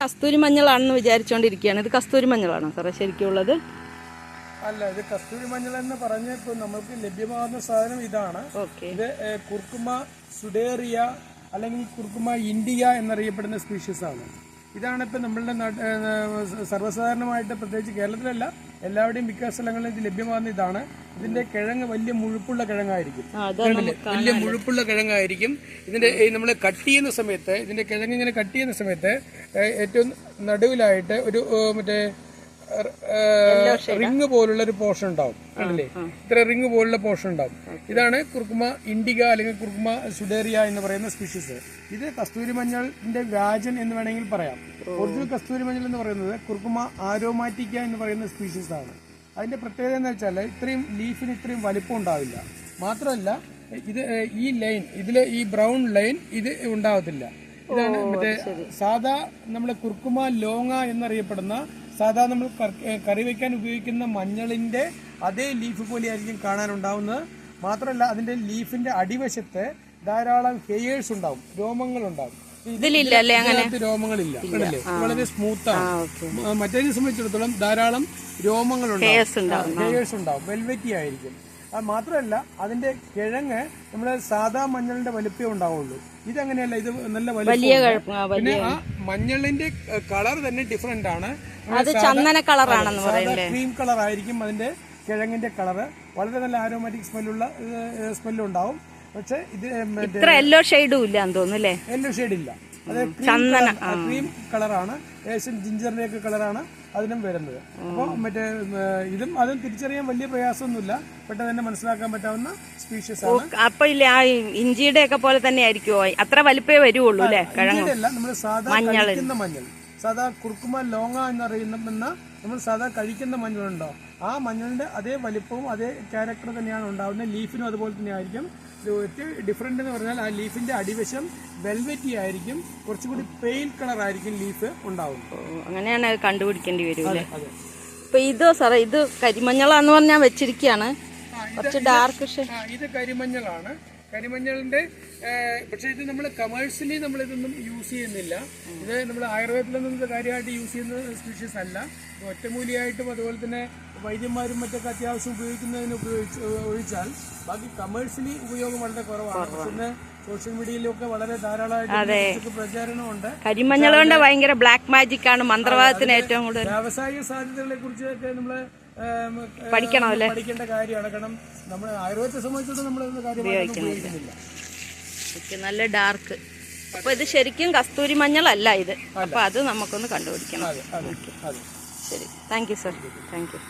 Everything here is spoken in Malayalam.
കസ്തൂരി മഞ്ഞളാണെന്ന് വിചാരിച്ചുകൊണ്ടിരിക്കുകയാണ് ഇത് കസ്തൂരി മഞ്ഞളാണോ സാറേ? ശരിക്കും ഉള്ളത് അല്ല ഇത് കസ്തൂരി മഞ്ഞൾ എന്ന് ഇപ്പൊ നമുക്ക് ലഭ്യമാകുന്ന സാധനം ഇതാണ്. ഇത് കുർക്കുമ സുഡേറിയ അല്ലെങ്കിൽ കുർക്കുമ ഇന്ത്യ എന്നറിയപ്പെടുന്ന സ്പീഷീസ് ആണ് ഇതാണ് ഇപ്പം നമ്മളുടെ സർവസാധാരണമായിട്ട് പ്രത്യേകിച്ച് കേരളത്തിലല്ല എല്ലാവരുടെയും മിക്ക സ്ഥലങ്ങളിലും ഇത് ലഭ്യമാകുന്ന ഇതാണ്. ഇതിന്റെ കിഴങ്ങ് വലിയ മുഴുപ്പുള്ള കിഴങ്ങായിരിക്കും. വലിയ മുഴുപ്പുള്ള കിഴങ്ങായിരിക്കും. ഇതിന്റെ നമ്മൾ കട്ട് ചെയ്യുന്ന സമയത്ത് ഇതിന്റെ കിഴങ്ങ് ഇങ്ങനെ കട്ട് ചെയ്യുന്ന സമയത്ത് ഏറ്റവും നടുവിലായിട്ട് ഒരു മറ്റേ റിങ് പോലുള്ള ഒരു പോർഷൻ ഉണ്ടാവും. കണ്ടില്ലേ? ഇത്ര റിങ് പോലുള്ള പോർഷൻ ഉണ്ടാവും. ഇതാണ് കുർക്കുമ ഇൻഡിക അല്ലെങ്കിൽ കുർക്കുമ സുഡേറിയ എന്ന് പറയുന്ന സ്പീഷീസ്. ഇത് കസ്തൂരി മഞ്ഞളിന്റെ വ്യാജൻ എന്ന് വേണമെങ്കിൽ പറയാം. ഒറിജിനൽ കസ്തൂരി മഞ്ഞൾ എന്ന് പറയുന്നത് കുർക്കുമ ആരോമാറ്റിക്ക എന്ന് പറയുന്ന സ്പീഷീസ് ആണ് അതിന്റെ പ്രത്യേകത എന്ന് വെച്ചാൽ ഇത്രയും ലീഫിന് ഇത്രയും വലിപ്പം ഉണ്ടാവില്ല. മാത്രമല്ല ഇത് ഈ ലൈൻ ഇതിൽ ഈ ബ്രൗൺ ലൈൻ ഇത് ഉണ്ടാവത്തില്ല. ഇതാണ് മറ്റേ സാധാ നമ്മുടെ കുർക്കുമ ലോങ്ങ എന്നറിയപ്പെടുന്ന സാധാ നമ്മൾ കറി വയ്ക്കാൻ ഉപയോഗിക്കുന്ന മഞ്ഞളിന്റെ അതേ ലീഫ് പോലെയായിരിക്കും കാണാനുണ്ടാവുന്നത്. മാത്രമല്ല അതിന്റെ ലീഫിന്റെ അടിവശത്ത് ധാരാളം ഹെയേഴ്സ് ഉണ്ടാവും രോമങ്ങൾ ഉണ്ടാവും ഇത് ഇതിലില്ല അല്ലേ അങ്ങനെ? രോമങ്ങളില്ല അല്ലേ വളരെ സ്മൂത്താണ് മറ്റേതിനെ സംബന്ധിച്ചിടത്തോളം ധാരാളം രോമങ്ങളുണ്ടാവും. ഹെയേഴ്സ് ഉണ്ടാവും. വെൽവെറ്റി ആയിരിക്കും. അത് മാത്രമല്ല അതിന്റെ കിഴങ്ങ് നമ്മുടെ സാധാ മഞ്ഞളിന്റെ വലിപ്പേ ഉണ്ടാവുള്ളൂ. ഇതങ്ങനെയല്ല? ഇത് നല്ല വലിയ പിന്നെ ആ മഞ്ഞളിന്റെ കളർ തന്നെ ഡിഫറെന്റ് ആണ്. അത് ചന്ദന കളറാണെന്ന് ക്രീം കളർ ആയിരിക്കും അതിന്റെ കിഴങ്ങിന്റെ കളറ് വളരെ നല്ല ആരോമാറ്റിക് സ്മെല്ലുള്ള സ്മെല്ലുണ്ടാവും പക്ഷെ ഇത് യെല്ലോ ഷെയ്ഡും ഇല്ല തോന്നുന്നു യെല്ലോ ഷെയ്ഡ് ഇല്ല. ചന്ദന, ക്രീം കളറാണ്. ഏഷ്യൻ ജിഞ്ചറിന്റെ ഒക്കെ കളറാണ് അതിനും വരുന്നത്. അപ്പോൾ മറ്റേ ഇതും അതും തിരിച്ചറിയാൻ വലിയ പ്രയാസമൊന്നുമില്ല. പെട്ടെന്ന് തന്നെ മനസ്സിലാക്കാൻ പറ്റാവുന്ന സ്പീഷ്യസ് ആണ്. അപ്പൊ ഇല്ല ആ ഇഞ്ചിയുടെ ഒക്കെ പോലെ തന്നെ ആയിരിക്കുമോ അത്ര വലിപ്പേ വരുവുള്ളൂ അല്ലേ? കിഴങ്ങ്. നമ്മൾ സാധാ കഴിക്കുന്ന മഞ്ഞൾ. സാധാ കുർക്കുമ ലോങ്ങ എന്നറിയുന്ന നമ്മൾ സാധാ കഴിക്കുന്ന മഞ്ഞളുണ്ടോ? ആ മഞ്ഞളിന്റെ അതേ വലിപ്പവും അതേ ക്യാരക്ടർ തന്നെയാണ് ഉണ്ടാവുന്നത്. ലീഫിനും അതുപോലെ തന്നെ ആയിരിക്കും. ഡിഫറെന്റ് എന്ന് പറഞ്ഞാൽ ആ ലീഫിന്റെ അടിവശം വെൽവെറ്റി ആയിരിക്കും. കുറച്ചുകൂടി പെയിൽ കളർ ആയിരിക്കും ലീഫ് ഉണ്ടാവും അങ്ങനെയാണ് കണ്ടുപിടിക്കേണ്ടി വരും ഇപ്പൊ ഇത് സാറേ ഇത് കരിമഞ്ഞളാന്ന് പറഞ്ഞാൽ വെച്ചിരിക്കുകയാണ് കുറച്ച് ഡാർക്ക് ഇത് കരിമഞ്ഞളാണ്. കരിമഞ്ഞളിന്റെ പക്ഷേ ഇത് നമ്മൾ കമേഴ്ഷ്യലി നമ്മൾ ഇതൊന്നും യൂസ് ചെയ്യുന്നില്ല. ഇത് നമ്മൾ ആയുർവേദത്തിലൊന്നും ഇത് കാര്യമായിട്ട് യൂസ് ചെയ്യുന്ന സ്പീഷീസ് അല്ല. ഒറ്റമൂലിയായിട്ടും അതുപോലെ തന്നെ വൈദ്യന്മാരും മറ്റൊക്കെ അത്യാവശ്യം ഉപയോഗിക്കുന്നതിന് ഉപയോഗിച്ച് ഒഴിച്ചാൽ. ബാക്കി കമേഴ്ഷ്യലി ഉപയോഗം വളരെ കുറവാണ്. പിന്നെ സോഷ്യൽ മീഡിയയിലൊക്കെ വളരെ ധാരാളമായിട്ട് പ്രചാരണമുണ്ട്. കരിമഞ്ഞൾ കൊണ്ട് ഭയങ്കര ബ്ലാക്ക് മാജിക് ആണ് മന്ത്രവാദത്തിന് ഏറ്റവും കൂടുതൽ. വ്യാവസായിക സാധ്യതകളെ കുറിച്ചൊക്കെ നമ്മൾ പഠിക്കണം അല്ലേ? പഠിക്കേണ്ട കാര്യമാണ്. കാരണം നമ്മൾ ആയുർവേദത്തെ സംബന്ധിച്ചിടത്തോളം നമ്മൾ കാര്യമായിട്ട് ഉപയോഗിക്കുന്നില്ല. ഓക്കെ, നല്ല ഡാർക്ക് അപ്പൊ ഇത് ശരിക്കും കസ്തൂരി മഞ്ഞളല്ല ഇത്. അപ്പൊ അത് നമുക്കൊന്ന് കണ്ടുപിടിക്കണം. ശരി. Thank you sir thank you